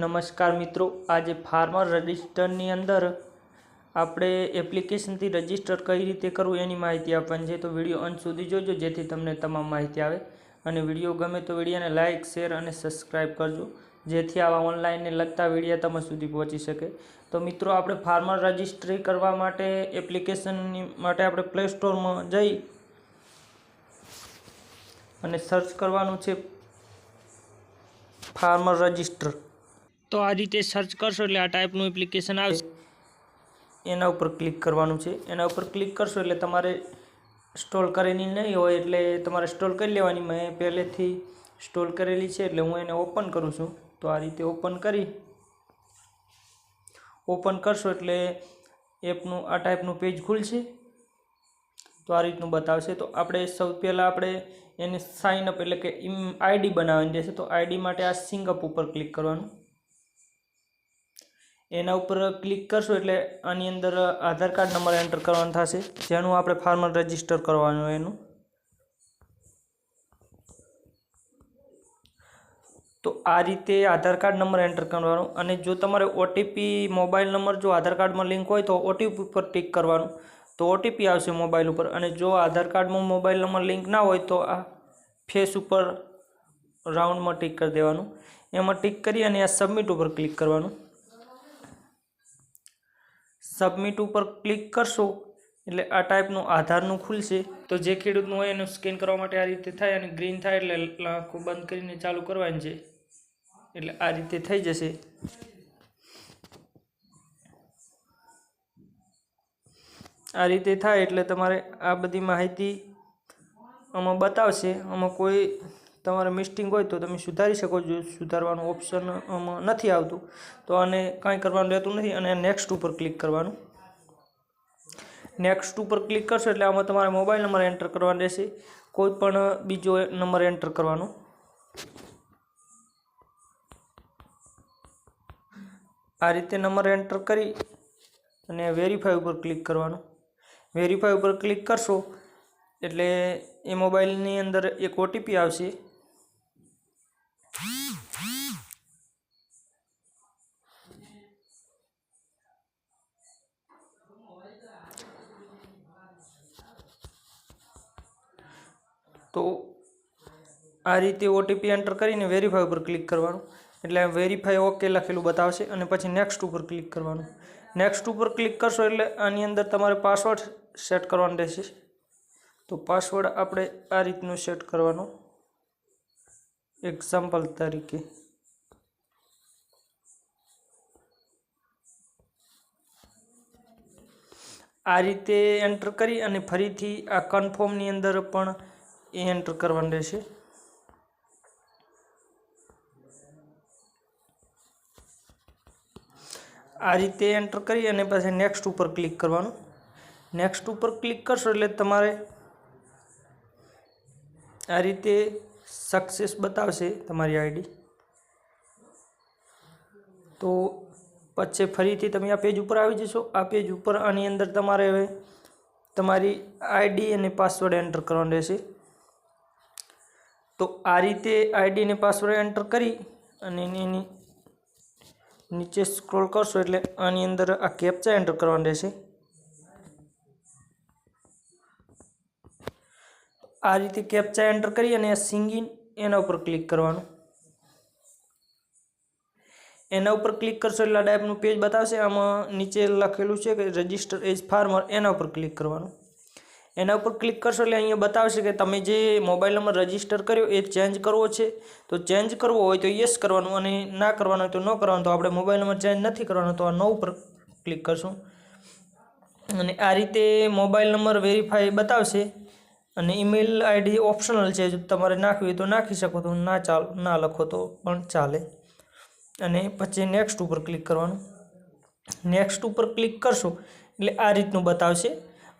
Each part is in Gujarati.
નમસ્કાર મિત્રો. આજે ફાર્મર રજિસ્ટરની અંદર આપણે એપ્લિકેશનથી રજિસ્ટર કઈ રીતે કરવું એની માહિતી આપવાની છે. તો વીડિયો અંત સુધી જોજો, જેથી તમને તમામ માહિતી આવે. અને વીડિયો ગમે તો વિડીયોને લાઇક શેર અને સબસ્ક્રાઈબ કરજો, જેથી આવા ઓનલાઈનને લગતા વિડીયા તમારા સુધી પહોંચી શકે. તો મિત્રો, આપણે ફાર્મર રજિસ્ટ્રી કરવા માટે એપ્લિકેશનની માટે આપણે પ્લે સ્ટોરમાં જઈ અને સર્ચ કરવાનું છે ફાર્મર રજિસ્ટર. તો આ રીતે સર્ચ કરશો એટલે આ ટાઈપનું એપ્લિકેશન આવશે. એના ઉપર ક્લિક કરવાનું છે. એના ઉપર ક્લિક કરશો એટલે તમારે સ્ટોલ કરેલી નહીં હોય એટલે તમારે સ્ટોલ કરી લેવાની. મેં પહેલેથી સ્ટોલ કરેલી છે એટલે હું એને ઓપન કરું છું. તો આ રીતે ઓપન કરી. ઓપન કરશો એટલે એપનું આ ટાઈપનું પેજ ખુલશે. તો આ રીતનું બતાવશે. તો આપણે સૌ પહેલાં આપણે એને સાઇન અપ એટલે કે આઈડી બનાવવાની રહેશે. તો આઈડી માટે આ સિંગઅપ ઉપર ક્લિક કરવાનું. એના ઉપર ક્લિક કરશો એટલે આની અંદર આધાર કાર્ડ નંબર એન્ટર કરવાનો થશે. જેનું આપણે ફાર્મર રજિસ્ટર કરવાનું એનું. તો આ રીતે આધાર કાર્ડ નંબર એન્ટર કરવાનો અને જો તમારે ઓટીપી મોબાઈલ નંબર જો આધાર કાર્ડમાં લિંક હોય તો ઓટીપી ઉપર ટિક કરવાનું. તો ઓટીપી આવશે મોબાઈલ ઉપર અને જો આધાર કાર્ડમાં મોબાઈલ નંબર લિંક ના હોય તો આ ફેસ ઉપર રાઉન્ડમાં ટિક કરી દેવાનું. એમાં ટિક કરી અને આ સબમિટ ઉપર ક્લિક કરવાનું. સબમિટ ઉપર ક્લિક કરશો, એટલે આ ટાઈપનું આધારનું ખુલશે. તો જે ખેડૂતનું હોય એનું સ્કેન કરવા માટે આ રીતે થાય અને ગ્રીન થાય એટલે આંખો બંધ કરીને ચાલુ કરવાની છે. એટલે આ રીતે થઈ જશે. આ રીતે થાય એટલે તમારે આ બધી માહિતી આમાં બતાવશે. આમાં કોઈ તમારે મિસ્ટિંગ હોય તો તમે સુધારી શકો છો. સુધારવાનું ઓપ્શન નથી આવતું. તો આને કાંઈ કરવાનું રહેતું નથી અને નેક્સ્ટ ઉપર ક્લિક કરવાનું. નેક્સ્ટ ઉપર ક્લિક કરશો એટલે આમાં તમારે મોબાઈલ નંબર એન્ટર કરવાનો રહેશે. કોઈ પણ બીજો નંબર એન્ટર કરવાનો. આ રીતે નંબર એન્ટર કરી અને વેરીફાઈ ઉપર ક્લિક કરવાનું. વેરીફાઈ ઉપર ક્લિક કરશો એટલે એ મોબાઈલની અંદર એક ઓટીપી આવશે. તો આ રીતે ઓટીપી એન્ટર કરીને વેરીફાઈ ઉપર ક્લિક કરવાનું. એટલે વેરીફાઈ ઓકે લખેલું બતાવશે અને પછી નેક્સ્ટ ઉપર ક્લિક કરવાનું. નેક્સ્ટ ઉપર ક્લિક કરશો એટલે આની અંદર તમારે પાસવર્ડ સેટ કરવાનો રહેશે. તો પાસવર્ડ આપણે આ રીતનું સેટ કરવાનો. એક્ઝામ્પલ તરીકે. આ રીતે એન્ટર કરી અને ફરીથી આ કન્ફર્મની અંદર પણ એ એન્ટર કરવાનું રહેશે. આ રીતે એન્ટર કરી અને પછી નેક્સ્ટ ઉપર ક્લિક કરવાનું. નેક્સ્ટ ઉપર ક્લિક કરશો એટલે તમારે આ રીતે સક્સેસ બતાવશે તમારી આઈડી તો પછી ફરીથી તમે આ પેજ ઉપર આવી જશો. આ પેજ ઉપર આની અંદર તમારે હવે તમારી આઈડી અને પાસવર્ડ એન્ટર કરવાનો રહેશે. તો આ રીતે આઈડી અને પાસવર્ડ એન્ટર કરી અને એની નીચે સ્ક્રોલ કરશો એટલે આની અંદર આ કેપ્ચા એન્ટર કરવાનું રહેશે. આ રીતે કેપ્ચા એન્ટર કરી અને સિંગિંગ એના ઉપર ક્લિક કરવાનું. એના ઉપર ક્લિક કરશો એટલે આ પેજ બતાવશે. આમાં નીચે લખેલું છે કે રજિસ્ટર એઝ ફાર્મર એના ઉપર ક્લિક કરવાનું. એના ઉપર ક્લિક કરશો એટલે અહીંયા બતાવશે કે તમે જે મોબાઈલ નંબર રજિસ્ટર કર્યો એ ચેન્જ કરવો છે. તો ચેન્જ કરવો હોય તો યસ કરવાનું અને ના કરવાનું હોય તો ન કરવાનું. તો આપણે મોબાઈલ નંબર ચેન્જ નથી કરવાનો, તો આ નો ઉપર ક્લિક કરશું. અને આ રીતે મોબાઈલ નંબર વેરીફાઈ બતાવશે. અને ઈમેલ આઈડી ઓપ્શનલ છે, જો તમારે નાખવી તો નાખી શકો તો ના ચાલ, ના લખો તો પણ ચાલે. અને પછી નેક્સ્ટ ઉપર ક્લિક કરવાનું. નેક્સ્ટ ઉપર ક્લિક કરશો, એટલે આ રીતનું બતાવશે.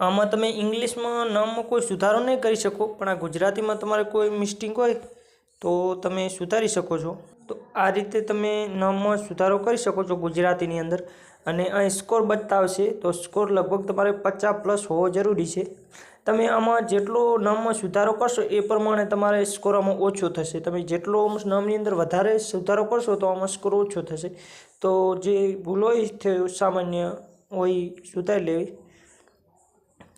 આમાં તમે ઇંગ્લિશમાં નામમાં કોઈ સુધારો નહીં કરી શકો, પણ આ ગુજરાતીમાં તમારે કોઈ મિસ્ટેક હોય તો તમે સુધારી શકો છો. તો આ રીતે તમે નામમાં સુધારો કરી શકો છો ગુજરાતીની અંદર. અને અહીં સ્કોર બતાવશે, તો સ્કોર લગભગ તમારે પચાસ પ્લસ હોવો જરૂરી છે. તમે આમાં જેટલો નામમાં સુધારો કરશો એ પ્રમાણે તમારે સ્કોર આમાં ઓછો થશે. તમે જેટલો નામની અંદર વધારે સુધારો કરશો તો આમાં સ્કોર ઓછો થશે. તો જે ભૂલ તે સામાન્ય હોય, સુધારી લેવી.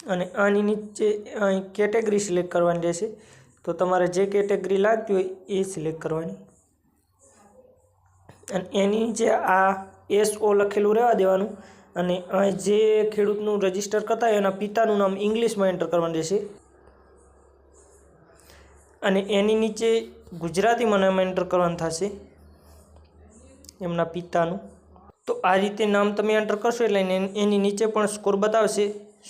અને આની નીચે અહીં કેટેગરી સિલેક્ટ કરવાની રહેશે. તો તમારે જે કેટેગરી લાગતી હોય એ સિલેક્ટ કરવાની. અને એની જે આ એસ ઓ લખેલું રહેવા દેવાનું. અને અહીં જે ખેડૂતનું રજિસ્ટર કરતા હોય એના પિતાનું નામ ઇંગ્લિશમાં એન્ટર કરવાનું રહેશે. અને એની નીચે ગુજરાતીમાં નામ એન્ટર કરવાનું થશે, એમના પિતાનું. તો આ રીતે નામ તમે એન્ટર કરશો એટલે એની નીચે પણ સ્કોર બતાવશે,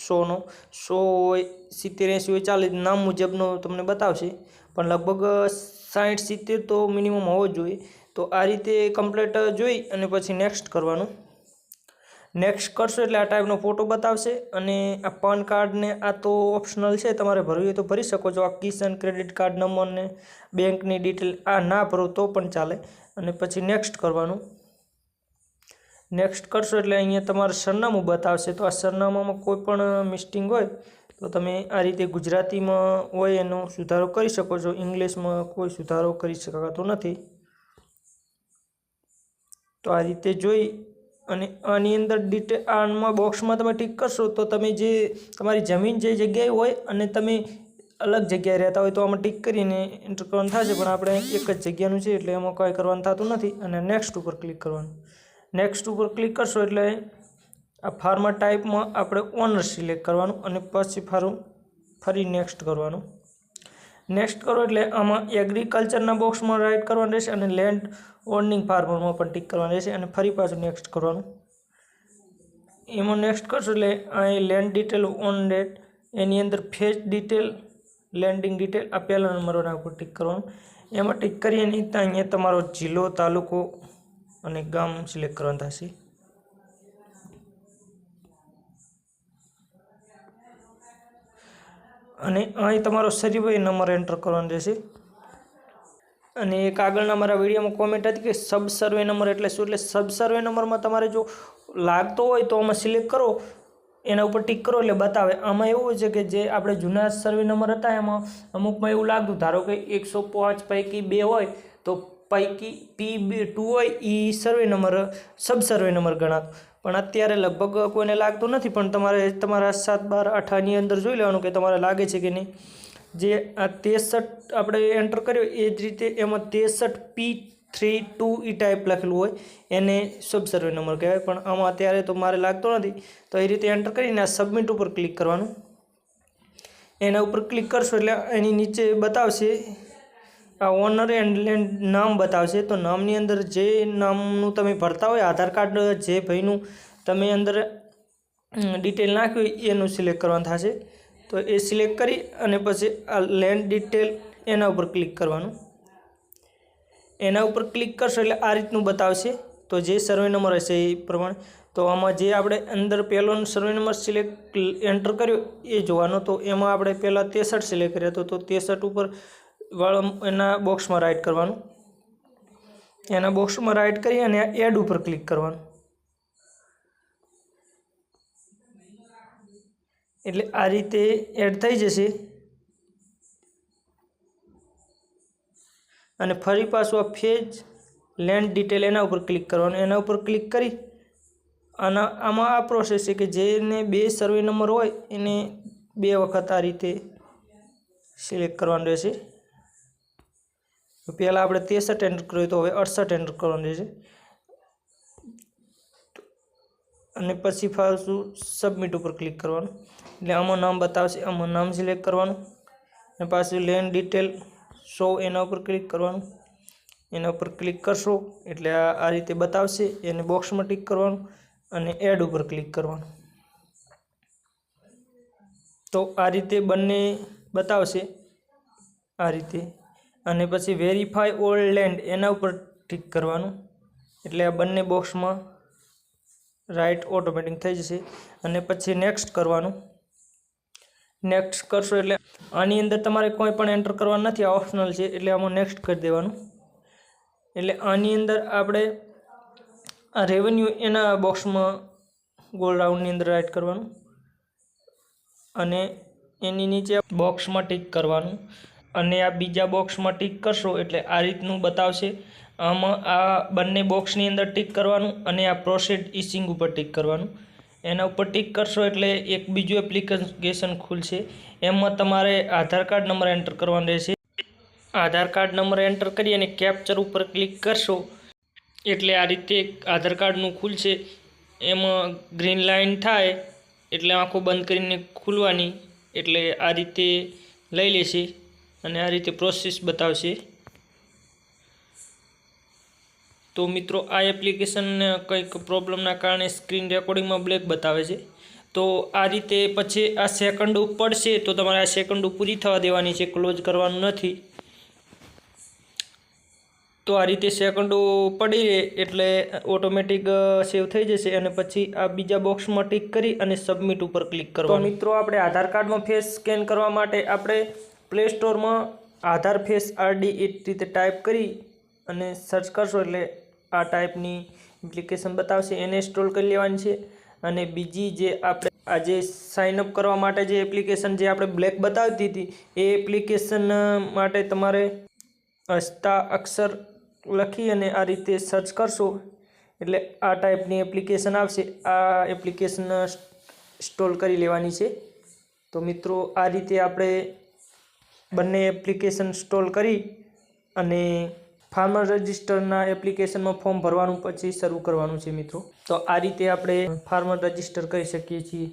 સોનો, સો હોય, સિત્તેર, એંસી હોય ચાલે નામ મુજબનો તમને બતાવશે. પણ લગભગ સાઠ સિત્તેર તો મિનિમમ હોવો જોઈએ. તો આ રીતે કમ્પ્લેટ જોઈ અને પછી નેક્સ્ટ કરવાનું. નેક્સ્ટ કરશો એટલે આ ટાઈપનો ફોટો બતાવશે અને આ પાન કાર્ડને આ તો ઓપ્શનલ છે, તમારે ભરવી તો ભરી શકો છો. આ કિસાન ક્રેડિટ કાર્ડ નંબરને બેંકની ડિટેલ આ ના ભરો તો પણ ચાલે. અને પછી નેક્સ્ટ કરવાનું. નેક્સ્ટ કરશો એટલે અહીંયા તમારે સરનામું બતાવશે. તો આ સરનામામાં કોઈ પણ મિસ્ટિંગ હોય તો તમે આ રીતે ગુજરાતીમાં હોય એનો સુધારો કરી શકો છો. ઇંગ્લિશમાં કોઈ સુધારો કરી શકાતો નથી. તો આ રીતે જોઈ અને આની અંદર ડિટેલ આમાં બોક્સમાં તમે ટીક કરશો તો તમે જે તમારી જમીન જે જગ્યાએ હોય અને તમે અલગ જગ્યાએ રહેતા હોય તો આમાં ટીક કરીને એન્ટર કરવાનું થશે. પણ આપણે એક જ જગ્યાનું છે એટલે એમાં કંઈ કરવાનું થતું નથી અને નેક્સ્ટ ઉપર ક્લિક કરવાનું. નેક્સ્ટ ઉપર ક્લિક કરશો એટલે આ ફાર્મર ટાઈપમાં આપણે ઓનર સિલેક્ટ કરવાનું અને પછી ફારું ફરી નેક્સ્ટ કરવાનું. નેક્સ્ટ કરો એટલે આમાં એગ્રીકલ્ચરના બોક્સમાં રાઇટ કરવાનું રહેશે અને લેન્ડ ઓર્નિંગ ફાર્મરમાં પણ ટીક કરવાનું રહેશે અને ફરી પાછું નેક્સ્ટ કરવાનું. એમાં નેક્સ્ટ કરશો એટલે અહીં લેન્ડ ડિટેલ ઓન ડેટ એની અંદર ફેચ ડિટેલ લેન્ડિંગ ડિટેલ આ પહેલા નંબરોના ઉપર ટીક કરવાનું. એમાં ટીક કરીએ નહીં તો અહીંયા તમારો જિલ્લો, તાલુકો અને ગામ સિલેક્ટ કરવાનું થશે. અને અહીં તમારો સર્વે નંબર એન્ટર કરવાનો રહેશે. અને એક આગળના મારા વિડીયોમાં કોમેન્ટ હતી કે સબ સર્વે નંબર એટલે શું? એટલે સબ સર્વે નંબરમાં તમારે જો લાગતો હોય તો આમાં સિલેક્ટ કરો. એના ઉપર ટીક કરો એટલે બતાવે. આમાં એવું છે કે જે આપણે જૂના સર્વે નંબર હતા એમાં અમુકમાં એવું લાગતું, ધારો કે એકસો પાંચ પૈકી બે હોય, તો પૈકી પી બી, ટુ હોય એ સર્વે નંબર સબ સર્વે નંબર ગણાતો. પણ અત્યારે લગભગ કોઈને લાગતું નથી, પણ તમારે તમારા સાત બાર અઠાની અંદર જોઈ લેવાનું કે તમારે લાગે છે કે નહીં. જે આ તેસઠ આપણે એન્ટર કર્યો, એ જ રીતે એમાં તેસઠ P three two E type લખેલું હોય, એને સબ સર્વે નંબર કહેવાય. પણ આમાં અત્યારે તો મારે લાગતો નથી, તો એ રીતે એન્ટર કરીને આ સબમિટ ઉપર ક્લિક કરવાનું. એના ઉપર ક્લિક કરશો એટલે એની નીચે બતાવશે આ ઓનર એન્ડ લેન્ડ નામ બતાવશે. તો નામની અંદર જે નામનું તમે ભરતા હોય, આધાર કાર્ડ જે ભાઈનું તમે અંદર ડિટેલ હોય, એનું સિલેક્ટ કરવાનું થશે. તો એ સિલેક્ટ કરી અને પછી આ લેન્ડ ડિટેલ એના ઉપર ક્લિક કરવાનું. એના ઉપર ક્લિક કરશો એટલે આ રીતનું બતાવશે. તો જે સર્વે નંબર હશે એ પ્રમાણે. તો આમાં જે આપણે અંદર પહેલો સર્વે નંબર સિલેક્ટ એન્ટર કર્યો, એ જોવાનો. તો એમાં આપણે પહેલાં ત્રેસઠ સિલેક્ટ કર્યો હતો તો ત્રેસઠ ઉપર વાળો એના બોક્સમાં રાઇટ કરવાનું. એના બોક્સમાં રાઇટ કરી અને એડ ઉપર ક્લિક કરવાનું. એટલે આ રીતે એડ થઈ જશે. અને ફરી પાછું આ ફેજ લેન્ડ ડિટેલ એના ઉપર ક્લિક કરવાનું. એના ઉપર ક્લિક કરી આના આમાં આ પ્રોસેસ છે કે જેને બે સર્વે નંબર હોય એને બે વખત આ રીતે સિલેક્ટ કરવાનું રહેશે. પહેલાં આપણે ત્રેસઠ એન્ટર કર્યું તો હવે અડસઠ એન્ટર કરવાનું છે. અને પછી ફાવશું સબમિટ ઉપર ક્લિક કરવાનું. એટલે આમાં નામ બતાવશે, આમાં નામ સિલેક્ટ કરવાનું. અને પાછું લેન ડિટેલ શો એના ઉપર ક્લિક કરવાનું. એના ઉપર ક્લિક કરશો, એટલે આ રીતે બતાવશે, એને બોક્સમાં ટિક કરવાનું અને એડ ઉપર ક્લિક કરવાનું. તો આ રીતે બંને બતાવશે. આ રીતે અને પછી વેરીફાઈ ઓલ લેન્ડ એના ઉપર ટીક કરવાનું. એટલે આ બંને બોક્સમાં રાઇટ ઓટોમેટિક થઈ જશે. અને પછી નેક્સ્ટ કરવાનું. નેક્સ્ટ કરશો એટલે આની અંદર તમારે કોઈ પણ એન્ટર કરવાનું નથી. આ ઓપ્શનલ છે. એટલે આમાં નેક્સ્ટ કરી દેવાનું. એટલે આની અંદર આપણે આ રેવન્યુ એના બોક્સમાં ગોલ રાઉન્ડની અંદર રાઇટ કરવાનું. અને એની નીચે બોક્સમાં ટીક કરવાનું. અને આ બીજા બોક્સમાં ટીક કરશો એટલે આ રીતનું બતાવશે. આમાં આ બંને બોક્સની અંદર ટીક કરવાનું અને આ પ્રોસેડ ઇસિંગ ઉપર ટીક કરવાનું. એના ઉપર ટીક કરશો એટલે એક બીજું એપ્લિકેશન ખુલશે. એમાં તમારે આધાર કાર્ડ નંબર એન્ટર કરવાનો રહેશે. આધાર કાર્ડ નંબર એન્ટર કરી અને કેપ્ચર ઉપર ક્લિક કરશો એટલે આ રીતે આધાર કાર્ડનું ખુલશે. એમાં ગ્રીન લાઇન થાય એટલે આંખો બંધ કરીને ખુલવાની એટલે આ રીતે લઈ લેશે. અને આ રીતે પ્રોસેસ બતાવશે. તો મિત્રો આ એપ્લિકેશન કંઈક પ્રોબ્લેમના કારણે સ્ક્રીન રેકોર્ડિંગમાં બ્લેક બતાવે છે. તો આ રીતે પછી આ સેકન્ડ પડશે તો તમારે આ સેકન્ડ પૂરી થવા દેવાની છે ક્લોઝ કરવાનું નથી. તો આ રીતે સેકન્ડો પડી રહે એટલે ઓટોમેટિક સેવ થઈ જશે અને પછી આ બીજા બોક્સમાં ટીક કરી અને સબમિટ ઉપર ક્લિક કરો મિત્રો આપણે આધાર કાર્ડમાં ફેસ સ્કેન કરવા માટે આપણે પ્લે સ્ટોરમાં આધાર ફેસ આરડી એ રીતે ટાઈપ કરી અને સર્ચ કરશો એટલે આ ટાઈપની એપ્લિકેશન બતાવશે. એને ઇન્સ્ટોલ કરી લેવાની છે અને બીજી જે આપણે આજે સાઇન અપ કરવા માટે જે એપ્લિકેશન જે આપણે બ્લેક બતાવતી હતી, એ એપ્લિકેશન માટે તમારે હસ્તા અક્ષર લખી અને આ રીતે સર્ચ કરશો એટલે આ ટાઈપની એપ્લિકેશન આવશે. આ એપ્લિકેશન ઇન્સ્ટોલ કરી લેવાની છે. તો મિત્રો, આ રીતે આપણે બંને એપ્લિકેશન ઇન્સ્ટોલ કરી અને ફાર્મર રજિસ્ટરના એપ્લિકેશનમાં ફોર્મ ભરવાનું પછી શરૂ કરવાનું છે મિત્રો. તો આ રીતે આપણે ફાર્મર રજિસ્ટર કરી શકીએ છીએ.